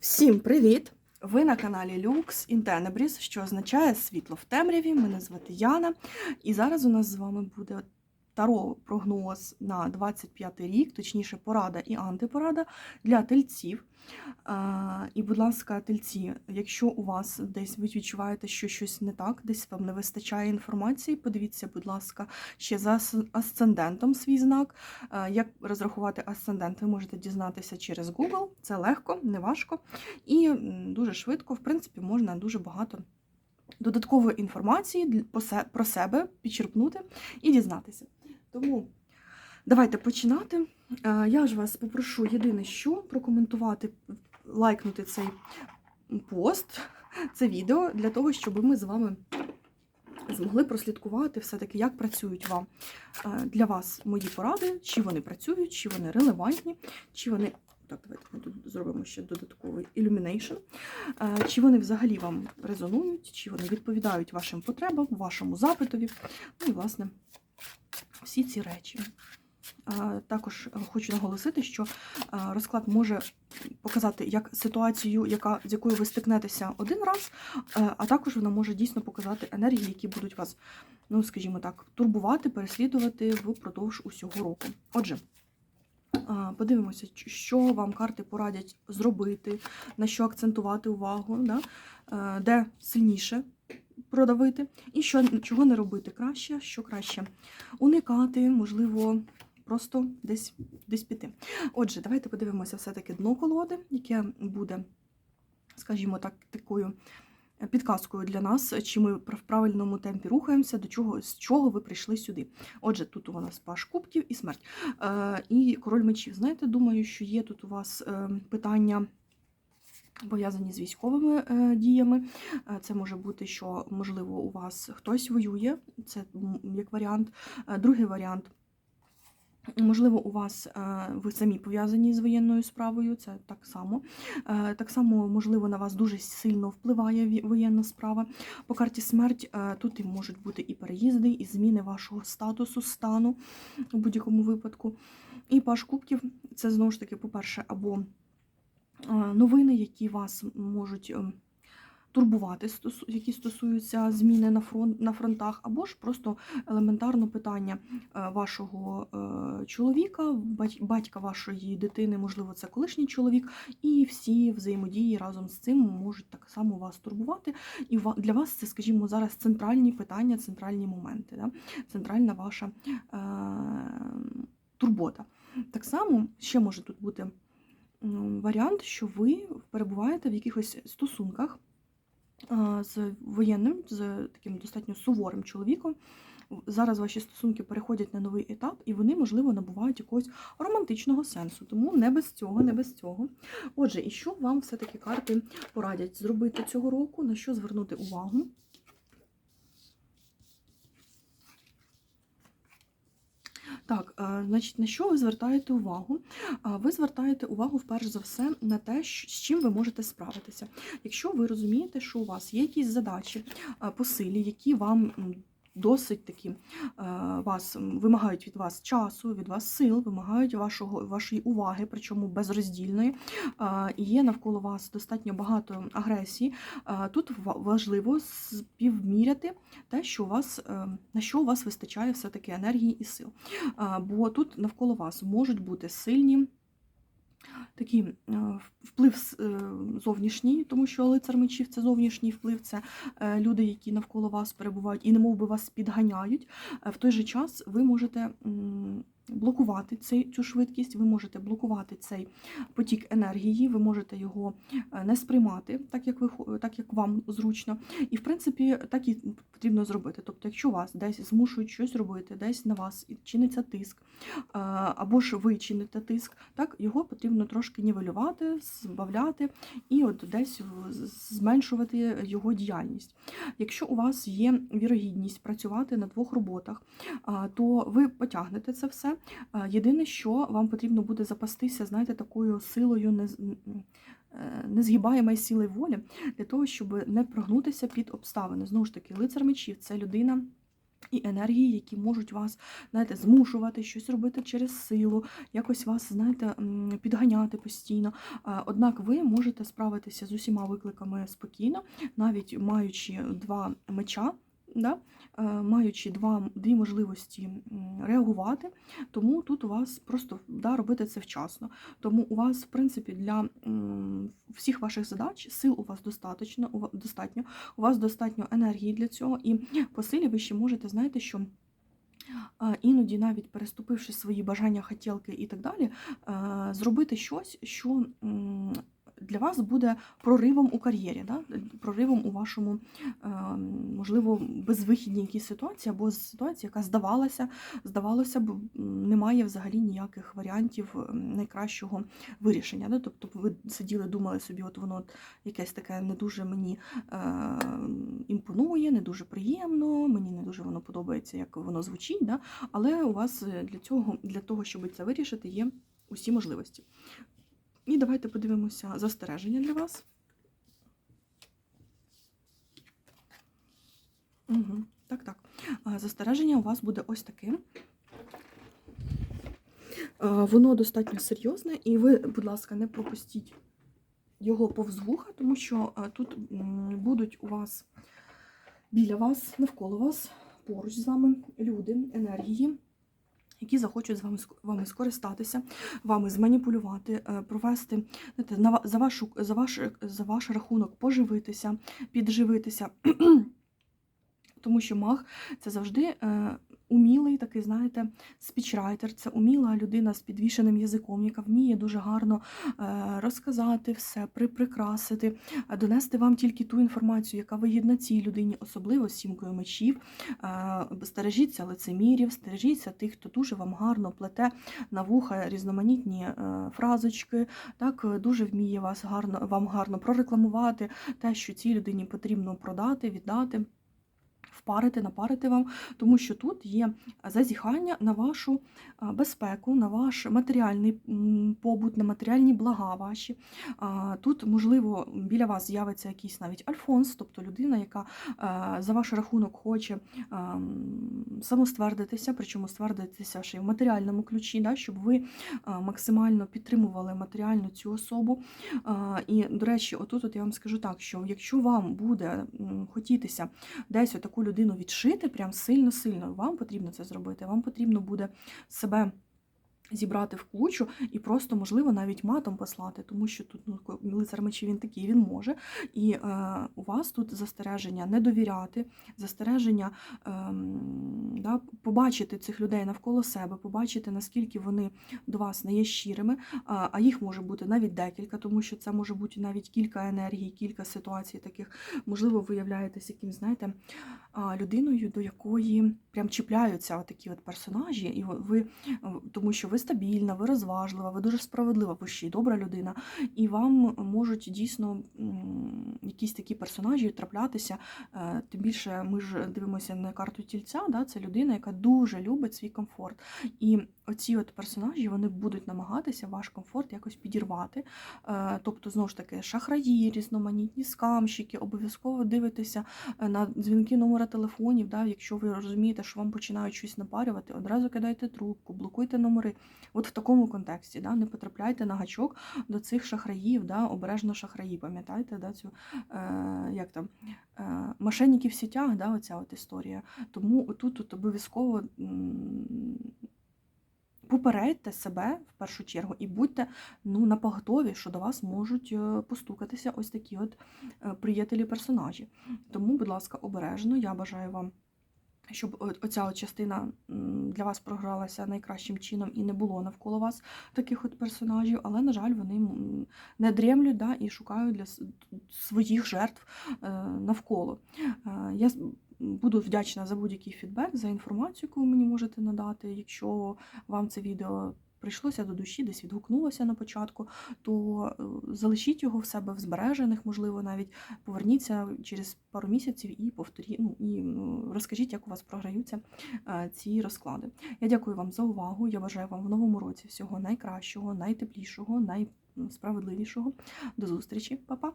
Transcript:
Всім привіт! Ви на каналі Lux in Tenebris, що означає світло в темряві. Мене звати Яна. І зараз у нас з вами буде таро прогноз на 25 рік, точніше, порада і антипорада для тельців. І, будь ласка, тельці, якщо у вас десь ви відчуваєте, що щось не так, десь вам не вистачає інформації, подивіться, будь ласка, ще за асцендентом свій знак. Як розрахувати асцендент, ви можете дізнатися через Google. Це легко, не важко і дуже швидко. В принципі, можна дуже багато додаткової інформації про себе підчерпнути і дізнатися. Тому давайте починати. Е, Я ж вас попрошу єдине, що прокоментувати, лайкнути цей пост, це відео для того, щоб ми з вами змогли прослідкувати все-таки, як працюють вам е, для вас мої поради, чи вони працюють, чи вони релевантні, чи вони. Так, давайте ми тут зробимо ще додатковий illumination. Е, Чи вони взагалі вам резонують, чи вони відповідають вашим потребам, вашому запитові. Ну і, власне, всі ці речі. Також е, хочу наголосити, що е, розклад може показати як ситуацію, яка, з якою ви стикнетеся один раз, е, а також вона може дійсно показати енергії, які будуть вас, ну скажімо так, турбувати, переслідувати впродовж усього року. Отже. Подивимося, що вам карти порадять зробити, на що акцентувати увагу, да? де сильніше продавити, і що, чого не робити краще, що краще уникати, можливо, просто десь, десь піти. Отже, давайте подивимося все-таки дно колоди, яке буде, скажімо так, такою підказкою для нас, чи ми в правильному темпі рухаємося, до чого, з чого ви прийшли сюди. Отже, тут у нас паш кубків і смерть. Е, і король мечів. Знаєте, думаю, що є тут у вас е, питання. Пов'язані з військовими е, діями. Е, Це може бути, що, можливо, у вас хтось воює, це як варіант. Е, Другий варіант. Можливо, у вас ви самі пов'язані з воєнною справою, це так само. Так само, можливо, на вас дуже сильно впливає воєнна справа. По карті смерть тут і можуть бути і переїзди, і зміни вашого статусу, стану у будь-якому випадку. І паш кубків це знову ж таки, по-перше, або новини, які вас можуть ем, турбувати, які стосуються зміни на фронт на фронтах, або ж просто елементарно питання е, вашого е, чоловіка, батька вашої дитини, можливо, це колишній чоловік, і всі взаємодії разом з цим можуть так само вас турбувати. І для вас це, скажімо, зараз центральні питання, центральні моменти, да? центральна ваша е, турбота. Так само ще може тут бути варіант, що ви перебуваєте в якихось стосунках з воєнним, з таким достатньо суворим чоловіком. Зараз ваші стосунки переходять на новий етап, і вони, можливо, набувають якогось романтичного сенсу. Тому не без цього, не без цього. Отже, і що вам все-таки карти порадять зробити цього року, на що звернути увагу? Так, е, значить, на що ви звертаєте увагу? Ви звертаєте увагу, вперше за все, на те, з чим ви можете справитися. Якщо ви розумієте, що у вас є якісь задачі а, по силі, які вам досить такі е, вас вимагають від вас часу, від вас сил, вимагають вашого, вашої уваги, причому безроздільної, а, і є навколо вас достатньо багато агресії, а, тут важливо співміряти те, що у вас, е, на що у вас вистачає все-таки енергії і сил. Бо тут навколо вас можуть бути сильні такий е, вплив е, зовнішній, тому що лицар мечів це зовнішній вплив, це е, люди, які навколо вас перебувають і немов би вас підганяють. В той же час ви можете блокувати цей, цю швидкість, ви можете блокувати цей потік енергії, ви можете його е, не сприймати, так як ви так як вам зручно. І в принципі так і потрібно зробити. Тобто, якщо вас десь змушують щось робити, десь на вас чиниться тиск, е, або ж ви чините тиск, так його потрібно трошки нівелювати, збавляти і от десь зменшувати його діяльність. Якщо у вас є вірогідність працювати на двох роботах, то ви потягнете це все. А, Єдине, що вам потрібно буде запастися, знаєте, такою силою не незгибаємої сили волі для того, щоб не прогнутися під обставини. Знову ж таки, лицар мечів це людина. І енергії, які можуть вас, знаєте, змушувати щось робити через силу, якось вас, знаєте, підганяти постійно. Е, Однак ви можете справитися з усіма викликами спокійно, навіть маючи два меча, да? е, маючи два, дві можливості реагувати. Тому тут у вас просто да, робити це вчасно. Тому у вас, в принципі, для всіх ваших задач сил у вас достатньо, достатньо, у вас достатньо енергії для цього, і по силі ви ще можете, знаєте, що. Іноді, навіть переступивши свої бажання, хотілки і так далі, е, зробити щось, що для вас буде проривом у кар'єрі, да? проривом у вашому, е, можливо, безвихідній якійсь ситуації, або ситуації, яка здавалася, здавалося б, немає взагалі ніяких варіантів найкращого вирішення. Да? Тобто ви сиділи, думали собі, от воно якесь таке не дуже мені е, імпонує, не дуже приємно, мені не дуже воно подобається, як воно звучить. Да? Але у вас е, для цього, для того, щоб це вирішити, є усі можливості. І давайте подивимося застереження для вас. Угу. Так, так. Застереження у вас буде ось таким. Воно достатньо серйозне, і ви, будь ласка, не пропустіть його повз вуха, тому що тут будуть у вас біля вас, навколо вас, поруч з вами люди, енергії, які захочуть з вами вами скористатися, вами зманіпулювати, е, провести знаєте, на за, вашу, за, ваш, за ваш рахунок поживитися, підживитися. Тому що маг це завжди е, умілий такий, знаєте, спічрайтер, це уміла людина з підвішеним язиком, яка вміє дуже гарно е, розказати все, при, прикрасити, е, донести вам тільки ту інформацію, яка вигідна цій людині, особливо з сімкою мечів. Е, стережіться лицемірів, стережіться тих, хто дуже вам гарно плете на вуха різноманітні фразочки, так дуже вміє вас гарно, вам гарно прорекламувати те, що цій людині потрібно продати, віддати. Впарити, напарити вам, тому що тут є зазіхання на вашу безпеку, на ваш матеріальний побут, на матеріальні блага ваші. Тут, можливо, біля вас з'явиться якийсь навіть альфонс, тобто людина, яка за ваш рахунок хоче самоствердитися, причому ствердитися ще й в матеріальному ключі, да, щоб ви максимально підтримували матеріальну цю особу. І, до речі, отут от я вам скажу так, що якщо вам буде хотітися десь таку людину відшити, прям сильно-сильно, вам потрібно це зробити. Вам потрібно буде себе. Зібрати в кучу і просто, можливо, навіть матом послати, тому що тут ну, лицар мечів він такий, він може. І е, у вас тут застереження не довіряти, застереження ем, да, побачити цих людей навколо себе, побачити, наскільки вони до вас не є щирими, а, їх може бути навіть декілька, тому що це може бути навіть кілька енергій, кілька ситуацій таких. Можливо, ви являєтесь якимсь, знаєте, людиною, до якої прям чіпляються такі от персонажі, і ви, тому що ви стабільна, ви розважлива, ви дуже справедлива, ви ще й добра людина, і вам можуть дійсно якісь такі персонажі траплятися. Е, Тим більше ми ж дивимося на карту тільця, да, це людина, яка дуже любить свій комфорт. І оці от персонажі вони будуть намагатися ваш комфорт якось підірвати. Е, Тобто, знову ж таки, шахраї, різноманітні скамщики, обов'язково дивитися е, на дзвінки номера телефонів. Да, якщо ви розумієте, що вам починають щось напарювати, одразу кидайте трубку, блокуйте номери. От в такому контексті, да, не потрапляйте на гачок до цих шахраїв, да, обережно шахраї, пам'ятаєте, да, цю е, як там, е, мошенники в сітях, да, оця от історія. Тому тут, тут обов'язково попередьте себе в першу чергу і будьте ну, на поготові, що до вас можуть е, постукатися ось такі от е, приятелі персонажі. Тому, будь ласка, обережно. Я бажаю вам. Щоб оця от частина для вас програлася найкращим чином і не було навколо вас таких от персонажів, але, на жаль, вони не дремлють да, і шукають для своїх жертв е, навколо. Е, Я буду вдячна за будь-який фідбек, за інформацію, яку ви мені можете надати. Якщо вам це відео прийшлося до душі, десь відгукнулося на початку, то е, залишіть його в себе в збережених, можливо, навіть поверніться через пару місяців і повторіть, ну, і розкажіть, як у вас програються е, ці розклади. Я дякую вам за увагу. Я бажаю вам в новому році всього найкращого, найтеплішого, найсправедливішого. До зустрічі, Па-па!